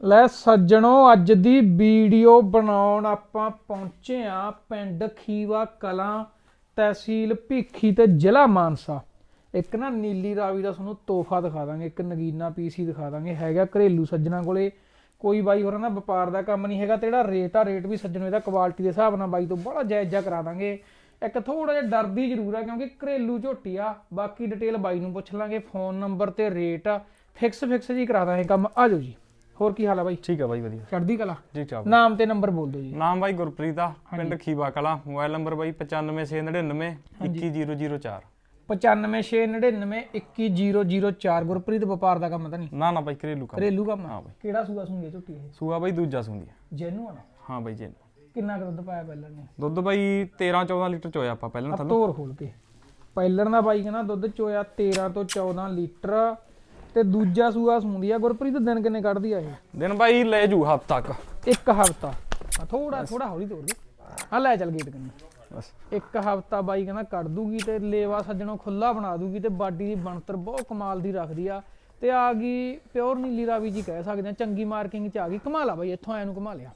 ਲੈ ਸੱਜਣੋ, ਅੱਜ ਦੀ ਵੀਡੀਓ ਬਣਾਉਣ ਆਪਾਂ ਪਹੁੰਚੇ ਆ ਪਿੰਡ ਖੀਵਾ ਕਲਾਂ ਤਹਿਸੀਲ ਭੀਖੀ ਤੇ ਜ਼ਿਲ੍ਹਾ ਮਾਨਸਾ। ਇੱਕ ਨਾ ਨੀਲੀ ਰਾਵੀ ਦਾ ਤੁਹਾਨੂੰ ਤੋਹਫਾ ਦਿਖਾ ਦਾਂਗੇ, ਇੱਕ ਨਗੀਨਾ ਪੀਸੀ ਦਿਖਾ ਦਾਂਗੇ। ਹੈਗਾ ਘਰੇਲੂ ਸੱਜਣਾ ਕੋਲੇ। ਕੋਈ ਬਾਈ ਹੋਰਾਂ ਦਾ ਵਪਾਰ ਦਾ ਕੰਮ ਨਹੀਂ ਹੈਗਾ ਤੇ ਜਿਹੜਾ ਰੇਟ ਆ, ਰੇਟ ਵੀ ਸੱਜਣੋ ਇਹਦਾ ਕੁਆਲਿਟੀ ਦੇ ਹਿਸਾਬ ਨਾਲ ਬਾਈ ਤੋਂ ਬੜਾ ਜਾਇਜ਼ਾ ਕਰਾ ਦਾਂਗੇ। ਇੱਕ ਥੋੜਾ ਜਿਹਾ ਡਰਦੀ ਜ਼ਰੂਰ ਆ ਕਿਉਂਕਿ ਘਰੇਲੂ ਝੋਟੀ ਆ, ਬਾਕੀ ਡਿਟੇਲ ਬਾਈ ਨੂੰ ਪੁੱਛ ਲਾਂਗੇ ਫੋਨ ਨੰਬਰ ਤੇ ਰੇਟ ਫਿਕਸ ਫਿਕਸ ਜੀ ਕਰਾ ਦਾਂਗੇ ਕੰਮ। ਆ ਜਾਓ ਜੀ। ਹੋਰ ਕੀ ਹਾਲ ਆ ਬਾਈ? ਠੀਕ ਆ ਬਾਈ ਵਧੀਆ। ਚੜ੍ਹਦੀ ਕਲਾ? ਜੀ ਚਾਹ ਨਾਮ ਤੇ ਨੰਬਰ ਬੋਲ ਦਿਓ ਜੀ। ਨਾਮ ਬਾਈ ਗੁਰਪ੍ਰੀਤ ਆ ਪਿੰਡ ਖੀਵਾ ਕਲਾ ਮੋਬਾਈਲ ਨੰਬਰ ਬਾਈ 9569 21004 9569911004 ਗੁਰਪ੍ਰੀਤ ਵਪਾਰ ਦਾ ਕੰਮ ਤਾਂ ਨਹੀਂ? ਨਾ ਨਾ ਬਾਈ ਘਰੇਲੂ ਕੰਮ। ਘਰੇਲੂ ਕੰਮ ਆ? ਹਾਂ ਬਾਈ। ਕਿਹੜਾ ਸੂਆ ਸੁਣਗੇ ਝੋਟੀ ਇਹ? ਸੂਆ ਬਾਈ ਦੂਜਾ ਆ ਜੈਨੂਅਨ ਹਾਂ ਬਾਈ ਜੀ ਕਿੰਨਾ ਕੁ ਦੁੱਧ ਪਾਇਆ ਪਹਿਲਾਂ ਨੇ? ਦੁੱਧ ਬਾਈ 13 14 ਲੀਟਰ ਚੋਇਆ ਆਪਾਂ ਪਹਿਲਾਂ ਥੱਲੇ। ਤੋਰ ਖੋਲ ਕੇ। ਪਹਿਲਣ ਦਾ ਬਾਈ ਕਹਿੰਦਾ ਦੁੱਧ ਚੋਇਆ 13 ਤੋਂ 14 ਲੀਟਰ। ਤੇ ਦੂਜਾ ਸੂਆ ਸੁਣਦੀ ਆ। ਗੁਰਪ੍ਰੀਤ ਦਿਨ ਕਿੰਨੇ ਕੱਢਦੀ ਆ ਇਹ? ਦਿਨ ਬਾਈ ਲੈ ਜੂ ਹਫ ਤੱਕ ਇੱਕ ਹਫਤਾ। ਥੋੜਾ ਥੋੜਾ ਹੌਲੀ ਤੋਰ ਦੇ। ਆ ਲੈ ਚੱਲ ਗੇਟ ਕੰਨੀ। ਬਸ। ਇੱਕ ਹਫਤਾ ਬਾਈ ਕਹਿੰਦਾ ਕੱਢ ਦੂਗੀ ਤੇ ਲੇਵਾ ਸੱਜਣੋਂ ਖੁੱਲਾ ਬਣਾ ਦੂਗੀ ਤੇ ਬਾਡੀ ਦੀ ਬਣਤਰ ਬਹੁਤ ਕਮਾਲ ਦੀ ਰੱਖਦੀ ਆ। ਤੇ ਆ ਗਈ ਪਿਓਰ ਨੀਲੀ ਰਾਵੀ ਜੀ ਕਹਿ ਸਕਦੇ ਆ ਚੰਗੀ ਮਾਰਕਿੰਗ ਚ ਆ ਗਈ। ਕਮਾਲਾ ਬਾਈ ਇੱਥੋਂ ਆਇਆ ਨੂੰ ਕਮਾ ਲਿਆ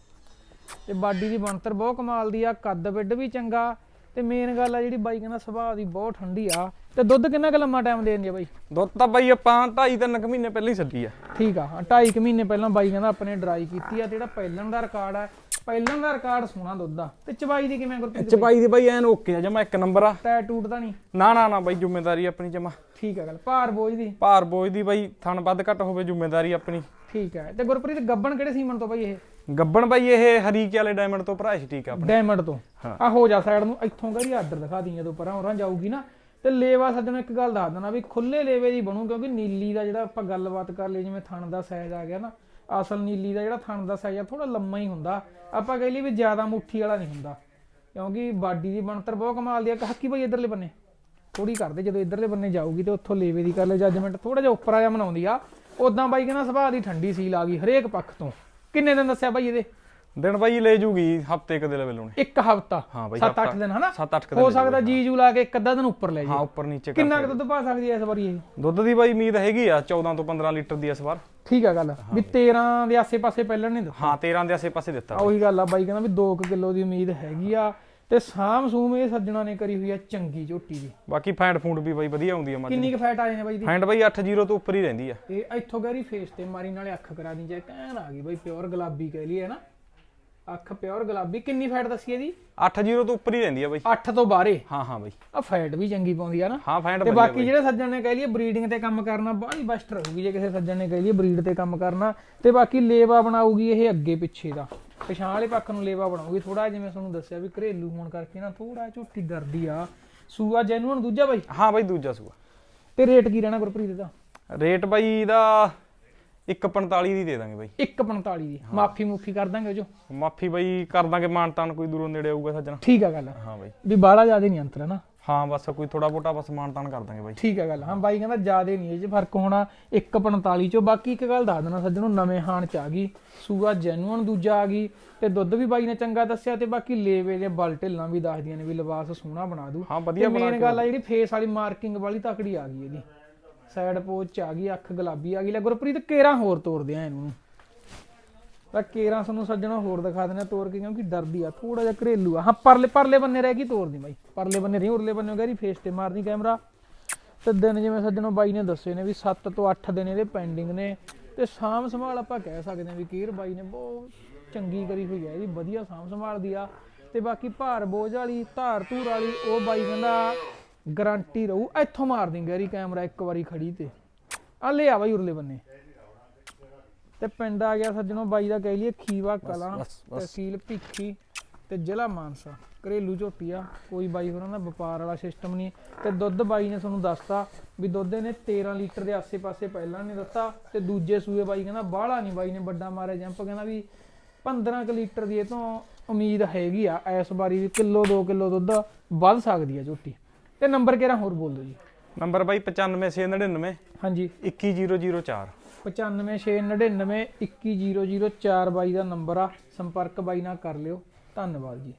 ਤੇ ਬਾਡੀ ਦੀ ਬਣਤਰ ਬਹੁਤ ਕਮਾਲ ਦੀ ਆ ਕੱਦ ਵਿੱਡ ਵੀ ਚੰਗਾ। ਤੇ ਮੇਨ ਗੱਲ ਆ ਜਿਹੜੀ ਬਾਈ ਕਹਿੰਦਾ ਸੁਭਾਅ ਦੀ ਬਹੁਤ ਠੰਡੀ ਆ। ਤੇ ਦੁੱਧ ਕਿੰਨਾ ਕੁ ਲੰਮਾ ਟਾਈਮ ਦੇ ਦਿੰਦੀ ਆ ਬਾਈ? ਦੁੱਧ ਤਾਂ ਬਾਈ ਆਪਾਂ 2.5 ਤਿੰਨ ਕੁ ਮਹੀਨੇ ਪਹਿਲਾਂ ਹੀ ਛੱਡੀ ਆ। ਠੀਕ ਆ 2.5 ਮਹੀਨੇ ਪਹਿਲਾਂ ਬਾਈ ਕਹਿੰਦਾ ਆਪਣੇ ਡਰਾਈ ਕੀਤੀ ਆ ਜਿਹੜਾ ਪਹਿਲਣ ਦਾ ਰਿਕਾਰਡ ਆ ਪਹਿਲਣ ਦਾ ਰਿਕਾਰਡ ਸੋਹਣਾ ਦੁੱਧ ਦਾ ਤੇ ਚਵਾਈ ਦੀ ਕਿਵੇਂ ਗੁਰਪ੍ਰੀਤ ਚਬਾਈ ਦੀ ਬਾਈ ਐਨ ਓਕੇ ਆ ਜਮਾ ਇੱਕ ਨੰਬਰ ਆ। ਟੈ ਟੂਟ ਤਾਂ ਨਹੀਂ? ਨਾ ਨਾ ਨਾ ਬਾਈ ਜ਼ਿੰਮੇਵਾਰੀ ਆਪਣੀ ਜਮਾ। ਠੀਕ ਆ ਗੱਲ ਭਾਰ ਬੋਝ ਦੀ। ਭਾਰ ਬੋਝ ਦੀ ਬਾਈ ਥਣ ਵੱਧ ਘੱਟ ਹੋਵੇ ਜ਼ਿੰਮੇਵਾਰੀ ਆਪਣੀ। ਠੀਕ ਹੈ ਤੇ ਗੁਰਪ੍ਰੀਤ ਗੱਬਣ ਕਿਹੜੇ ਸੀਮਨ ਤੋਂ ਬਾਈ ਇਹ? ਗੱਬਣ ਬਾਈ ਇਹ ਹਰੀਕੇ ਵਾਲੇ ਡਾਇਮੰਡ ਤੋਂ ਭਰਾ ਸੀ ਠੀਕ ਆ ਆਪਣਾ। ਡਾਇਮੰਡ ਤੋਂ। ਆ ਹੋ ਜਾ ਸਾਈਡ ਨੂੰ ਇੱਥੋਂ ਕਰੀ ਆਰਡਰ ਦਿਖਾ ਦੀ ਜਦੋਂ ਪਰਾਂ ਹੋਰਾਂ ਜਾਊਗੀ ਨਾ। ਤੇ ਲੇਵਾ ਸੱਜਣ ਇੱਕ ਗੱਲ ਦੱਸ ਦੇਣਾ ਵੀ ਖੁੱਲੇ ਲੇਵੇ ਦੀ ਬਣੂ ਕਿਉਂਕਿ ਨੀਲੀ ਦਾ ਜਿਹੜਾ ਆਪਾਂ ਗੱਲਬਾਤ ਕਰ ਲਈ ਜਿਵੇਂ ਥਣ ਦਾ ਸਾਈਜ਼ ਆ ਗਿਆ ਨਾ ਅਸਲ ਨੀਲੀ ਦਾ ਜਿਹੜਾ ਥਣ ਦਾ ਸਾਈਜ਼ ਆ ਥੋੜਾ ਲੰਮਾ ਹੀ ਹੁੰਦਾ। ਆਪਾਂ ਕਹਿ ਲਈ ਵੀ ਜ਼ਿਆਦਾ ਮੁੱਠੀ ਵਾਲਾ ਨਹੀਂ ਹੁੰਦਾ। ਕਿਉਂਕਿ ਬਾਡੀ ਦੀ ਬਣਤਰ ਬਹੁਤ ਕਮਾਲ ਦੀ ਆ ਹੱਕੀ ਬਾਈ ਇਧਰਲੇ ਬੰਨੇ। ਥੋੜੀ ਕਰਦੇ ਜਦੋਂ ਇਧਰਲੇ ਬੰਨੇ ਜਾਊਗੀ ਤੇ ਉੱਥੋਂ ਲੇਵੇ ਦੀ ਕਰ ਲੈ ਜੱਜਮੈਂਟ ਥੋੜਾ ਜਿਹਾ ਉੱਪਰ ਆ ਜਾ ਬਣਾਉਂਦੀ ਆ। ਉਦਾਂ ਬਾਈ ਕਹਿੰਦਾ ਸੁਭਾਅ ਦੀ ਠੰਡੀ ਸੀਲ ਆ ਗਈ ਹਰੇਕ ਪੱਖ ਤੋਂ। ਕਿੰਨੇ ਦਿਨ ਦੱਸਿਆ ਬਾਈ ਇਹਦੇ? ਦਿਨ ਬਾਈ ਲੈ ਜੂਗੀ ਹਫ਼ਤੇ ਕ ਦੇ ਲੈਵਲ ਹੋਣੇ ਇੱਕ ਹਫਤਾ? ਹਾਂ ਬਾਈ 7-8 ਦਿਨ ਹਨਾ? 7-8 ਕ ਹੋ ਸਕਦਾ ਜੀ ਜੂ ਲਾ ਕੇ ਇੱਕ ਅੱਧਾ ਦਿਨ ਉੱਪਰ ਲੈ ਹਾਂ ਜੀ ਉੱਪਰ ਨੀਚੇ ਕਿੰਨਾ ਕੁ ਦੁੱਧ ਪਾ ਸਕਦੀ ਐ ਇਸ ਵਾਰੀ ਇਹ? ਦੁੱਧ ਦੀ ਬਾਈ ਉਮੀਦ ਹੈਗੀ ਆ 14 ਤੋਂ 15 ਲੀਟਰ ਦੀ ਇਸ ਵਾਰ। ਠੀਕ ਆ ਗੱਲ ਵੀ 13 ਦੇ ਆਸੇ-ਪਾਸੇ ਪਹਿਲਾਂ ਨਹੀਂ ਦਿੱਤਾ। ਹਾਂ 13 ਦੇ ਆਸੇ-ਪਾਸੇ ਦਿੱਤਾ ਉਹੀ ਗੱਲ ਆ ਬਾਈ ਕਹਿੰਦਾ ਵੀ 2 ਕਿਲੋ ਦੀ ਉਮੀਦ ਹੈਗੀ ਆ। ਤੇ ਸਾਮ ਸੂਮ ਇਹ ਸੱਜਣਾ ਨੇ ਕਰੀ ਹੋਈ ਆ ਚੰਗੀ ਝੋਟੀ ਦੀ। ਬਾਕੀ ਫੈਂਡ ਫੂਡ ਵੀ ਬਾਈ ਵਧੀਆ ਆਉਂਦੀ ਆ ਮੱਝ ਕਿੰਨੀ ਕੁ ਫੈਟ ਆ ਜਾਂਦੇ ਬਾਈ ਦੀ? ਫੈਂਡ ਬਾਈ 8-0 ਤੋਂ ਉੱਪਰ ਹੀ ਰਹਿੰਦੀ ਆ। ਤੇ ਇੱਥੋਂ ਗੈਰੀ ਫੇਸ ਤੇ ਮਾਰੀ ਨਾਲੇ ਅੱਖ ਕਰਾ ਦੀ ਜੇ ਕਹਿਣ ਆ ਗਈ ਬਾਈ ਪਿਓਰ ਗੁਲਾਬੀ ਕਹਿ ਲਈਏ ਨਾ ਅੱਖ ਪਿਓਰ ਗੁਲਾਬੀ ਕਿੰਨੀ ਫੈਟ ਦੱਸੀ ਇਹਦੀ? 8-0 ਤੋਂ ਉੱਪਰ ਹੀ ਰਹਿੰਦੀ ਆ ਬਾਈ। 8 ਤੋਂ ਬਾਹਰੇ? ਹਾਂ ਹਾਂ ਬਾਈ। ਆ ਫੈਟ ਵੀ ਚੰਗੀ ਪਾਉਂਦੀ ਆ ਨਾ। ਹਾਂ ਫੈਂਡ ਤੇ ਬਾਕੀ ਜਿਹੜੇ ਸੱਜਣ ਨੇ ਕਹਿ ਲਈਏ ਬਰੀਡਿੰਗ ਤੇ ਕੰਮ ਕਰਨਾ ਬਾਹਲੀ ਬੈਸਟ ਰਹੂਗੀ ਜੇ ਕਿਸੇ ਸੱਜਣ ਨੇ ਕਹਿ ਲਈਏ ਬਰੀਡ ਤੇ ਕੰਮ ਕਰਨਾ। ਤੇ ਬਾਕੀ ਲੇਵਾ ਬਣਾਊਗੀ ਇਹ ਅੱਗੇ ਪਿੱਛੇ ਦਾ। ਪਛਾਣ ਵਾਲੇ ਪੱਖ ਨੂੰ ਲੇਵਾ ਬਣਾਊਗੀ ਥੋੜਾ ਜਿਵੇਂ ਤੁਹਾਨੂੰ ਦੱਸਿਆ ਵੀ ਘਰੇਲੂ ਹੋਣ ਕਰਕੇ ਨਾ ਥੋੜਾ ਝੋਟੀ ਡਰਦੀ ਆ। ਸੂਆ ਜੈਨੂਨ ਦੂਜਾ ਬਾਈ? ਹਾਂ ਬਾਈ ਦੂਜਾ ਸੂਆ। ਤੇ ਰੇਟ ਕੀ ਰਹਿਣਾ ਗੁਰਪ੍ਰੀਤ ਦਾ? ਰੇਟ ਬਾਈ ਦਾ 1.45 ਦੀ ਦੇ ਦਾਂਗੇ ਬਾਈ। 145 ਦੀ। ਮਾਫੀ ਮੂਫੀ ਕਰ ਦਾਂਗੇ ਜੋ ਮਾਫੀ ਬਾਈ ਕਰ ਦਾਂਗੇ ਮਾਨਤਾਨ ਕੋਈ ਦੂਰੋਂ ਨੇੜੇ ਆਊਗਾ ਸੱਜਣਾ। ਠੀਕ ਆ ਗੱਲ। ਹਾਂ ਬਾਈ। ਵੀ ਬਾਹਲਾ ਜ਼ਿਆਦਾ ਨਹੀਂ ਅੰਤਰ ਹੈ ਨਾ। ਹਾਂ ਬਸ ਕੋਈ ਥੋੜਾ ਬੋਟਾ ਬਸ ਮਾਨਤਾਨ ਕਰ ਦਾਂਗੇ ਬਾਈ। ਠੀਕ ਹੈ ਗੱਲ ਹਾਂ ਬਾਈ ਕਹਿੰਦਾ ਜ਼ਿਆਦੇ ਨਹੀਂ ਇਹ 'ਚ ਫ਼ਰਕ ਹੋਣਾ 145 ਚੋਂ ਬਾਕੀ ਇੱਕ ਗੱਲ ਦੱਸ ਦੇਣਾ ਸੱਜਣੋਂ ਨਵੇਂ ਹਾਣ ਚ ਆ ਗਈ ਸੂਆ ਜੈਨੂਅਨ ਦੂਜਾ ਆ ਗਈ ਤੇ ਦੁੱਧ ਵੀ ਬਾਈ ਨੇ ਚੰਗਾ ਦੱਸਿਆ ਤੇ ਬਾਕੀ ਲੇਵੇ ਦੇ ਬਲ ਢਿੱਲਾਂ ਵੀ ਦੱਸਦੀਆਂ ਨੇ ਵੀ ਲਿਬਾਸ ਸੋਹਣਾ ਬਣਾ ਦੂ। ਹਾਂ ਵਧੀਆ ਬਣਾ ਮੇਨ ਗੱਲ ਆ ਜਿਹੜੀ ਫੇਸ ਵਾਲੀ ਮਾਰਕਿੰਗ ਵਾਲੀ ਤਕੜੀ ਆ ਗਈ ਇਹਦੀ। ਸਾਈਡ ਪੋਚ ਆ ਗਈ ਅੱਖ ਗੁਲਾਬੀ ਆ ਗਈ ਲੈ ਗੁਰਪ੍ਰੀਤ ਕੇਰਾਂ ਹੋਰ ਤੋੜਦੇ ਆ ਇਹਨੂੰ। ਤਾਂ ਕੇਰਾਂ ਸਾਨੂੰ ਸੱਜਣੋਂ ਹੋਰ ਦਿਖਾ ਦਿੰਦੇ ਤੋਰ ਕੇ, ਕਿਉਂਕਿ ਡਰਦੀ ਆ ਥੋੜਾ ਜਿਹਾ ਘਰੇਲੂ ਆ। ਹਾਂ, ਪਰਲੇ ਪਰਲੇ ਬੰਨੇ ਰਹਿ ਗਈ ਤੋਰਦੀ ਬਾਈ। ਪਰਲੇ ਬੰਨੇ ਨਹੀਂ, ਉਰਲੇ ਬੰਨੇ ਗੈਰੀ ਫੇਸ ਤੇ ਮਾਰਨੀ ਕੈਮਰਾ ਤੇ ਦਿਨ ਜਿਵੇਂ ਸੱਜਣੋ ਬਾਈ ਨੇ ਦੱਸੇ ਨੇ ਵੀ 7 ਤੋਂ 8 ਦਿਨ ਇਹਦੇ ਪੈਂਡਿੰਗ ਨੇ। ਤੇ ਸਾਂਭ ਸੰਭਾਲ ਆਪਾਂ ਕਹਿ ਸਕਦੇ ਹਾਂ ਵੀ ਕੇਰ ਬਾਈ ਨੇ ਬਹੁਤ ਚੰਗੀ ਕਰੀ ਹੋਈ ਹੈ ਇਹਦੀ ਵਧੀਆ ਸਾਂਭ ਸੰਭਾਲਦੀ ਆ। ਤੇ ਬਾਕੀ ਭਾਰ ਬੋਝ ਵਾਲੀ, ਧਾਰ ਧੂਰ ਵਾਲੀ, ਉਹ ਬਾਈ ਕਹਿੰਦਾ ਗਾਰੰਟੀ ਰਹੂ। ਇੱਥੋਂ ਮਾਰ ਦਿੰਗੇ ਗੈਰੀ ਕੈਮਰਾ ਇੱਕ ਵਾਰੀ ਖੜੀ ਤੇ। ਆ ਲੈ ਆ ਬਾਈ ਉਰਲੇ ਬੰਨੇ। ਤੇ ਪਿੰਡ ਆ ਗਿਆ ਸੱਜਣੋਂ ਬਾਈ ਦਾ ਕਹਿ ਲਈਏ ਖੀਵਾ ਕਲਾਂ। ਤਹਿਸੀਲ ਭਿੱਖੀ ਤੇ ਜ਼ਿਲ੍ਹਾ ਮਾਨਸਾ ਘਰੇਲੂ ਝੋਟੀ ਆ ਕੋਈ ਬਾਈ ਹੋਰਾਂ ਦਾ ਵਪਾਰ ਵਾਲਾ ਸਿਸਟਮ ਨਹੀਂ ਤੇ ਦੁੱਧ ਬਾਈ ਨੇ ਤੁਹਾਨੂੰ ਦੱਸਤਾ ਵੀ ਦੁੱਧ ਨੇ 13 ਲੀਟਰ ਦੇ ਆਸੇ-ਪਾਸੇ ਪਹਿਲਾਂ ਨੇ ਦਿੱਤਾ ਤੇ ਦੂਜੇ ਸੂਏ ਬਾਈ ਕਹਿੰਦਾ ਬਾਹਲਾ ਨਹੀਂ ਬਾਈ ਨੇ ਵੱਡਾ ਮਾਰਿਆ ਜੰਪ ਕਹਿੰਦਾ ਵੀ 15 ਕੁ ਲੀਟਰ ਦੀ ਇਹ ਤੋਂ ਉਮੀਦ ਹੈਗੀ ਆ ਇਸ ਵਾਰੀ ਵੀ ਕਿਲੋ 2 ਕਿਲੋ ਦੁੱਧ ਵੱਧ ਸਕਦੀ ਆ ਝੋਟੀ। ਤੇ ਨੰਬਰ ਕਿਹੜਾ ਹੋਰ ਬੋਲ ਦਿਓ ਜੀ। ਨੰਬਰ ਬਾਈ 95699 ਹਾਂਜੀ। 21004 9569921004 ਬਾਈ ਦਾ ਨੰਬਰ ਆ। ਸੰਪਰਕ ਬਾਈ ਨਾਲ ਕਰ ਲਿਓ। ਧੰਨਵਾਦ ਜੀ।